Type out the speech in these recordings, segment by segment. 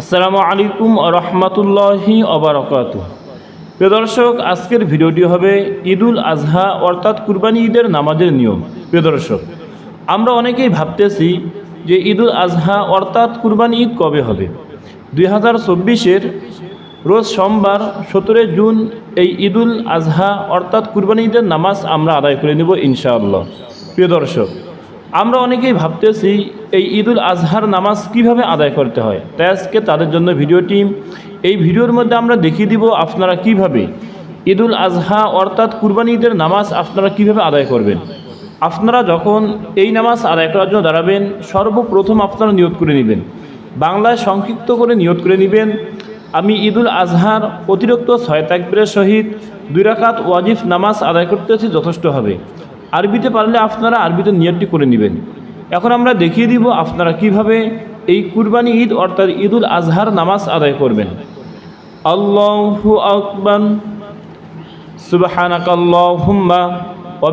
আসসালামু আলাইকুম রহমতুল্লাহি অবরকাত প্রিয় দর্শক, আজকের ভিডিওটি হবে ঈদুল আজহা, অর্থাৎ কুরবানি ঈদের নামাজের নিয়ম। প্রিয় দর্শক, আমরা অনেকেই ভাবতেছি যে ঈদুল আজহা, অর্থাৎ কুরবানি ঈদ কবে হবে? দুই হাজার চব্বিশের রোজ সোমবার, সতেরোই জুন, এই ঈদুল আজহা, অর্থাৎ কুরবানি ঈদের নামাজ আমরা আদায় করে নেব ইনশাআল্লাহ। প্রিয় দর্শক আমরা অনেকেই ভাবতেছি এই ঈদুল আজহার নামাজ কীভাবে আদায় করতে হয়? তাই আজকে তাদের জন্য ভিডিওটি এই ভিডিওর মধ্যে আমরা দেখিয়ে দিব আপনারা কীভাবে ঈদুল আজহা অর্থাৎ কুরবানি ঈদের নামাজ আপনারা কীভাবে আদায় করবেন। আপনারা যখন এই নামাজ আদায় করার জন্য দাঁড়াবেন, সর্বপ্রথম আপনারা নিয়ত করে নেবেন। বাংলায় সংক্ষিপ্ত করে নিয়ত করে নেবেন, আমি ঈদুল আজহার অতিরিক্ত ছয় তাকবীরের সহিত দুই রাকাত ওয়াজিফ নামাজ আদায় করতেছি যথেষ্ট হবে। আরবিতে পারলে আপনারা আরবিতে নিয়তটি করে নেবেন। এখন আমরা দেখিয়ে দিব আপনারা কীভাবে এই কুরবানি ঈদ অর্থাৎ ঈদুল আজহার নামাজ আদায় করবেন। আল্লাহু সুবহানাক আল্লাহুম্মা ওয়া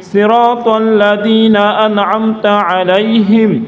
صراط الذين أنعمت عليهم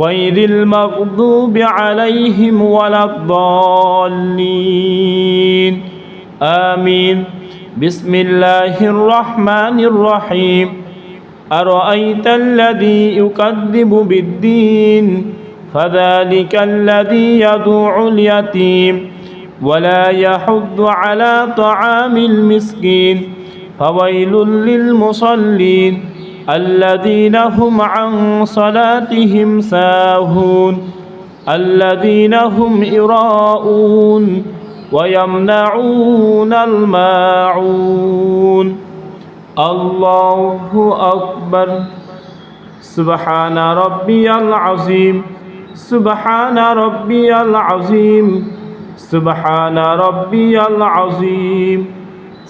غير المغضوب عليهم ولا الضالين. آمين. بسم الله الرحمن الرحيم. أرأيت الذي يكذب بالدين؟ فذلك الذي يدعو اليتيم. ولا يحض على طعام المسكين. فويل للمصلين الذين هم عن صلاتهم ساهون الذين هم إراءون ويمنعون الماعون الله أكبر سبحان ربي العظيم سبحان ربي العظيم سبحان ربي العظيم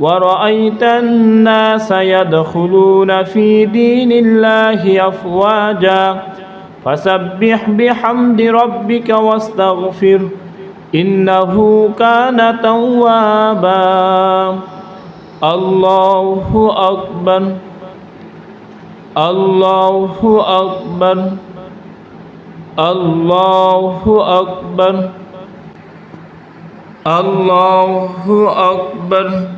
ورأيت الناس يدخلون في دين الله أفواجا. فسبح بحمد ربك واستغفر إنه كان توابا. الله أكبر. الله أكبر. الله أكبر. الله أكبر.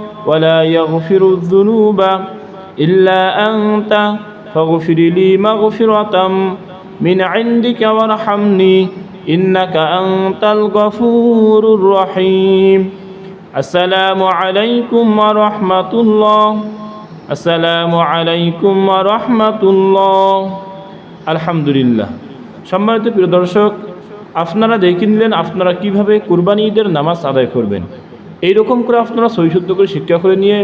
ولا يغفر الذنوب إلا أنت فاغفر لي مغفرة من عندك وارحمني إنك أنت الغفور الرحيم السلام عليكم ورحمة الله السلام عليكم ورحمة الله الحمد لله সম্মানিত প্রিয় দর্শক আপনারা দেখে নিলেন আপনারা কিভাবে কুরবানি ঈদের নামাজ আদায় করবেন এই রকম করে আপনারা সহিশুদ্ধ করে শিক্ষা করে নিয়ে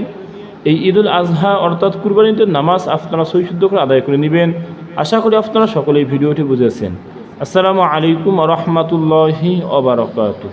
এই ঈদুল আজহা অর্থাৎ কুরবানিতে নামাজ আপনারা সহিশুদ্ধ করে আদায় করে নেবেন। আশা করি আপনারা সকলে ভিডিওটি বুঝেছেন। আসসালামু আলাইকুম রহমতুল্লাহি ওবরাকাতুহ